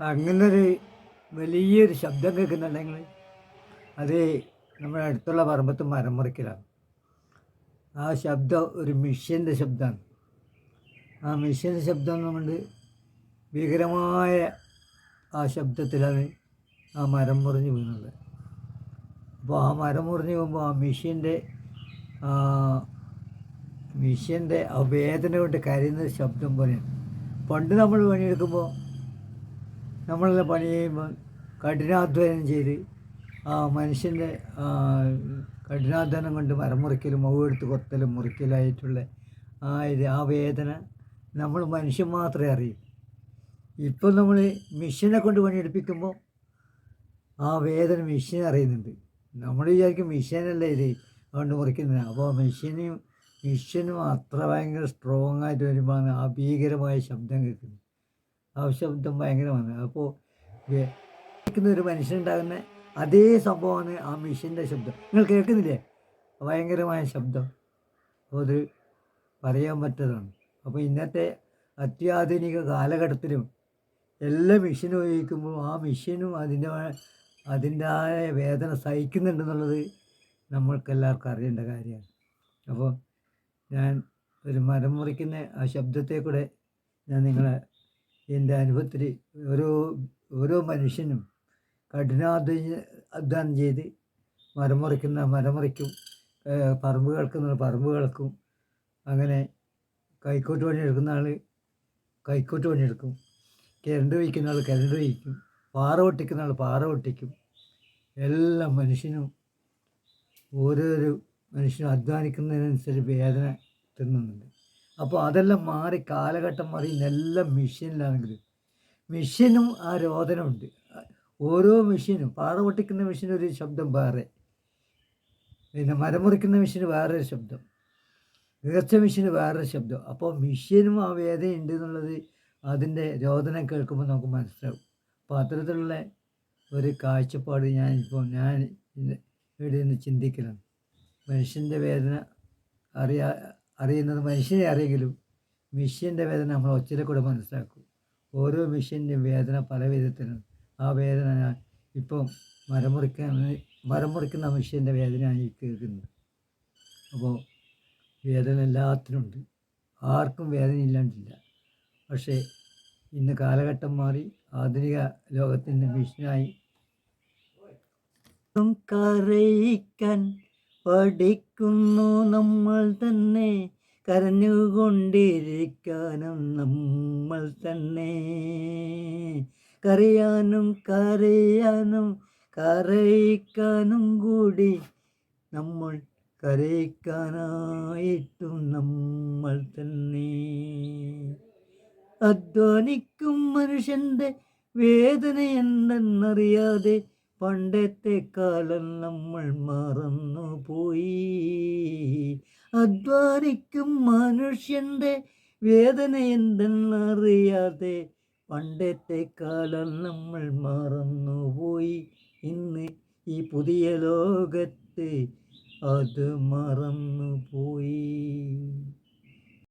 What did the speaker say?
അങ്ങനൊരു വലിയൊരു ശബ്ദം കേൾക്കുന്നുണ്ടെങ്കിൽ അത് നമ്മുടെ അടുത്തുള്ള പറമ്പത്ത് മരം മുറിക്കലാണ്. ആ ശബ്ദം ഒരു മിഷ്യന്റെ ശബ്ദമാണ്. ആ മിഷ്യന്റെ ശബ്ദം കൊണ്ട് ഭീകരമായ ആ ശബ്ദത്തിലാണ് ആ മരം മുറിഞ്ഞ് വീണത്. അപ്പോൾ ആ മരം മുറിഞ്ഞ് പോകുമ്പോൾ ആ മിഷ്യന്റെ മിഷ്യന്റെ ആ വേദന കൊണ്ട് കരയുന്ന ശബ്ദം പോലെയാണ്. പണ്ട് നമ്മൾ പണിയെടുക്കുമ്പോൾ നമ്മളെല്ലാം പണി കഠിനാധ്വാനം ചെയ്ത് ആ മനുഷ്യന്റെ കഠിനാധ്വാനം കൊണ്ട് മരം മുറിക്കലും മൗവെടുത്ത് കൊത്തലും മുറിക്കലായിട്ടുള്ള ആ ഇത് ആ വേദന നമ്മൾ മനുഷ്യൻ മാത്രമേ അറിയൂ. ഇപ്പം നമ്മൾ മെഷീനെ കൊണ്ട് പണിയെടുപ്പിക്കുമ്പോൾ ആ വേദന മെഷീൻ അറിയുന്നുണ്ട്. നമ്മൾ വിചാരിക്കും മെഷീനല്ലേ ഇത് അതുകൊണ്ട് മുറിക്കുന്നത് അപ്പോൾ മെഷീനും മെഷീനും അത്ര ഭയങ്കര സ്ട്രോങ് ആയിട്ട് വരുമ്പോൾ ആ ഭീകരമായ ശബ്ദം കേൾക്കുന്നത് ആ ശബ്ദം ഭയങ്കരമാണ്. അപ്പോൾ കേൾക്കുന്ന ഒരു മനുഷ്യനുണ്ടാകുന്ന അതേ സംഭവമാണ് ആ മെഷീന്റെ ശബ്ദം. നിങ്ങൾ കേൾക്കുന്നില്ലേ? ഭയങ്കരമായ ശബ്ദം. അപ്പോൾ അത് പറയാൻ പറ്റതാണ്. അപ്പോൾ ഇന്നത്തെ അത്യാധുനിക കാലഘട്ടത്തിലും എല്ലാ മെഷീൻ ഉപയോഗിക്കുമ്പോൾ ആ മെഷീനും അതിന്റെ അതിന്റെതായ വേദന സഹിക്കുന്നുണ്ടെന്നുള്ളത് നമ്മൾക്കെല്ലാവർക്കും അറിയേണ്ട കാര്യമാണ്. അപ്പോൾ ഞാൻ ഒരു മരം മുറിക്കുന്ന ആ ശബ്ദത്തെ കൂടെ ഞാൻ നിങ്ങളെ എന്റെ അനുഭവത്തിൽ ഓരോ ഓരോ മനുഷ്യനും കഠിനാധ്വാന ചെയ്ത് മരമുറിക്കുന്ന മുറിക്കുന്ന മരം മുറിക്കും പറമ്പ് കിളക്കുന്ന പറമ്പ് കിളക്കും അങ്ങനെ കൈക്കോട്ട് പണിയെടുക്കുന്ന ആൾ കൈക്കോട്ട് പണിയെടുക്കും കിരണ്ട് വയ്ക്കുന്ന ആൾ കിരണ്ട് വയ്ക്കും പാറ ഒട്ടിക്കുന്ന ആൾ പാറ ഒട്ടിക്കും എല്ലാ മനുഷ്യനും ഓരോരോ മനുഷ്യനും അധ്വാനിക്കുന്നതിനനുസരിച്ച് വേദന തിന്നുന്നുണ്ട്. അപ്പോൾ അതെല്ലാം മാറി കാലഘട്ടം മാറി എല്ലാം മെഷീനിലാണെങ്കിൽ മെഷീനും ആ രോദനമുണ്ട്. ഓരോ മെഷീനും പാറ പൊട്ടിക്കുന്ന മെഷീൻ ഒരു ശബ്ദം വേറെ. പിന്നെ മരം മുറിക്കുന്ന മെഷീന് വേറൊരു ശബ്ദം. ഉയർച്ച മെഷീന് വേറൊരു ശബ്ദം. അപ്പോൾ മെഷീനും ആ വേദന ഉണ്ട് എന്നുള്ളത് അതിന്റെ രോദനം കേൾക്കുമ്പോൾ നമുക്ക് മനസ്സിലാവും. അപ്പോൾ അത്തരത്തിലുള്ള ഒരു കാഴ്ചപ്പാട് ഞാൻ ഇപ്പോൾ ഞാൻ ഇവിടെ നിന്ന് ചിന്തിക്കലാണ്. മനുഷ്യന്റെ വേദന അറിയാ അറിയുന്നത് മനുഷ്യനെ അറിയെങ്കിലും മെഷീന്റെ വേദന നമ്മൾ ഒച്ചിലെ കൂടെ മനസ്സിലാക്കും. ഓരോ മെഷീന്റെയും വേദന പല വിധത്തിലാണ് ആ വേദന ഇപ്പം മരമുറിക്കാൻ മരമുറിക്കുന്ന മിഷ്യന്റെ വേദന മെഷീന്റെ വേദനയാണ് ഈ കേൾക്കുന്നത്. അപ്പോൾ വേദന എല്ലാത്തിനുണ്ട് ആർക്കും വേദന ഇല്ലാണ്ടില്ല. പക്ഷേ ഇന്ന് കാലഘട്ടം മാറി ആധുനിക ലോകത്തിന്റെ മെഷീനായി കരയിക്കാൻ പഠിക്കുന്നു നമ്മൾ തന്നെ. കരഞ്ഞുകൊണ്ടിരിക്കാനും നമ്മൾ തന്നെ. കരയാനും കരയാനും കരയിക്കാനും കൂടി നമ്മൾ കരയിക്കാനായിട്ടും നമ്മൾ തന്നെ. അധ്വാനിക്കും മനുഷ്യന്റെ വേദന എന്തെന്നറിയാതെ പണ്ടത്തെ കാലം നമ്മൾ മറന്നു പോയി. അധ്വാനിക്കും മനുഷ്യന്റെ വേദന എന്തെന്നറിയാതെ പണ്ടത്തെ കാലം നമ്മൾ മറന്നുപോയി ഇന്ന് ഈ പുതിയ ലോകത്ത് അത് മറന്നുപോയി